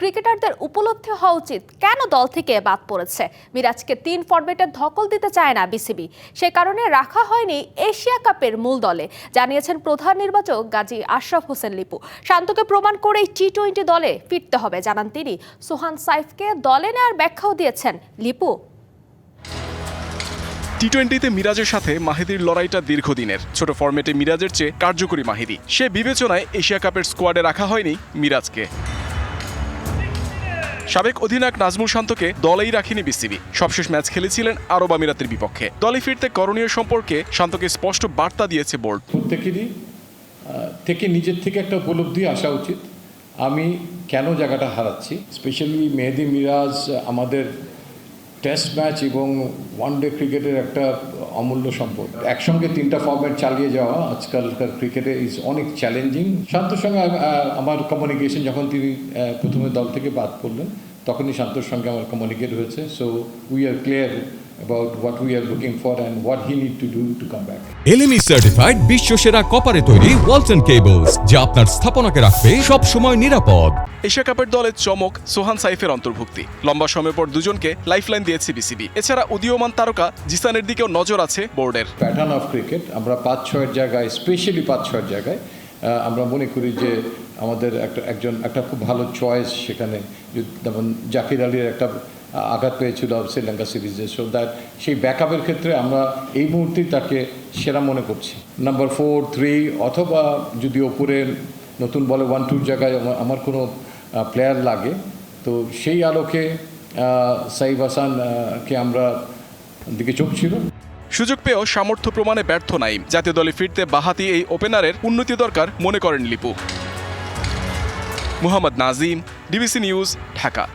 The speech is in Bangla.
ক্রিকেটারদের উপলব্ধি হওয়া উচিত কেন দল থেকে বাদ পড়েছে? মিরাজকে তিন ফরম্যাটে ধকল দিতে চায় না বিসিবি। সে কারণে রাখা হয়নি এশিয়া কাপের মূল দলে, জানিয়েছেন প্রধান নির্বাচক গাজী আশরাফ হোসেন লিপু। শান্তকে প্রমাণ করেই টি টোয়েন্টি দলে ফিরতে হবে, জানান তিনি। সোহান সাইফকে দলে নেওয়ার ব্যাখ্যাও দিয়েছেন লিপু। টি টোয়েন্টিতে মিরাজের সাথে মাহিদির লড়াইটা দীর্ঘদিনের। ছোট ফরম্যাটে মিরাজের চেয়ে কার্যকরী মাহিদি। সে বিবেচনায় এশিয়া কাপের স্কোয়াডে রাখা হয়নি মিরাজকে। সাবেক অধিনায়ক নাজমুল শান্তকে দলেই রাখেনি বিসিবি। সবশেষ ম্যাচ খেলেছিলেন আরব আমিরাতের বিপক্ষে। দলে ফিরতে করণীয় সম্পর্কে শান্তকে স্পষ্ট বার্তা দিয়েছে বোর্ড। প্রত্যেকেরই থেকে নিজের থেকে একটা উপলব্ধি আসা উচিত। আমি কেন জায়গাটা হারাচ্ছি? স্পেশালি মেহেদি মিরাজ, আমাদের টেস্ট ম্যাচ এবং ওয়ান ডে ক্রিকেটের একটা অমূল্য সম্পদ। একসঙ্গে তিনটা ফর্ম্যাট চালিয়ে যাওয়া আজকালকার ক্রিকেটে ইজ অনেক চ্যালেঞ্জিং শান্তর সঙ্গে আমার কমিউনিকেশন যখন তিনি প্রথমে দল থেকে বাদ পড়লেন, তখনই শান্তর সঙ্গে আমার কমিউনিকেট হয়েছে। So we are clear about what we are looking for and what he need to do to come back LME certified বিশ্ব সেরা কপারে তৈরি ওয়ালটন কেবলস যা আপনার স্থাপনাকে রাখবে সব সময় নিরাপদ। এশিয়া কাপের দলে চমক সোহান সাইফের অন্তর্ভুক্তি। লম্বা সময় পর দুজনকে লাইফলাইন দিয়েছে বিসিবি এছাড়া উদীয়মান তারকা জিসানের দিকেও নজর আছে বোর্ডের। প্যাটার্ন অফ ক্রিকেট আমরা পাঁচ ছয়ের জায়গায় স্পেশালি পাঁচ ছয়ের জায়গায় আমরা মনে করি যে আমাদের একটা একজন একটা খুব ভালো চয়েস সেখানে। যেমন জাকির আলীর একটা আঘাত পেয়েছিল শ্রীলঙ্কা সিরিজে সো দ্যাট সেই ব্যাকআপের ক্ষেত্রে আমরা এই মুহূর্তেই তাকে সেরা মনে করছি। নাম্বার ফোর থ্রি অথবা যদি ওপরে নতুন বলে ওয়ান টুর জায়গায় আমার- কোনো প্লেয়ার লাগে তো সেই আলোকে আহ, সাইফ হাসান আহ, কে আমরা দিকে চোখ ছিল। সুযোগ পেয়েও সামর্থ্য প্রমাণে ব্যর্থ নাই। জাতীয় দলে ফিরতে বাহাতি এই ওপেনারের উন্নতি দরকার মনে করেন Lipu. Muhammad Nazim DBC news Dhaka.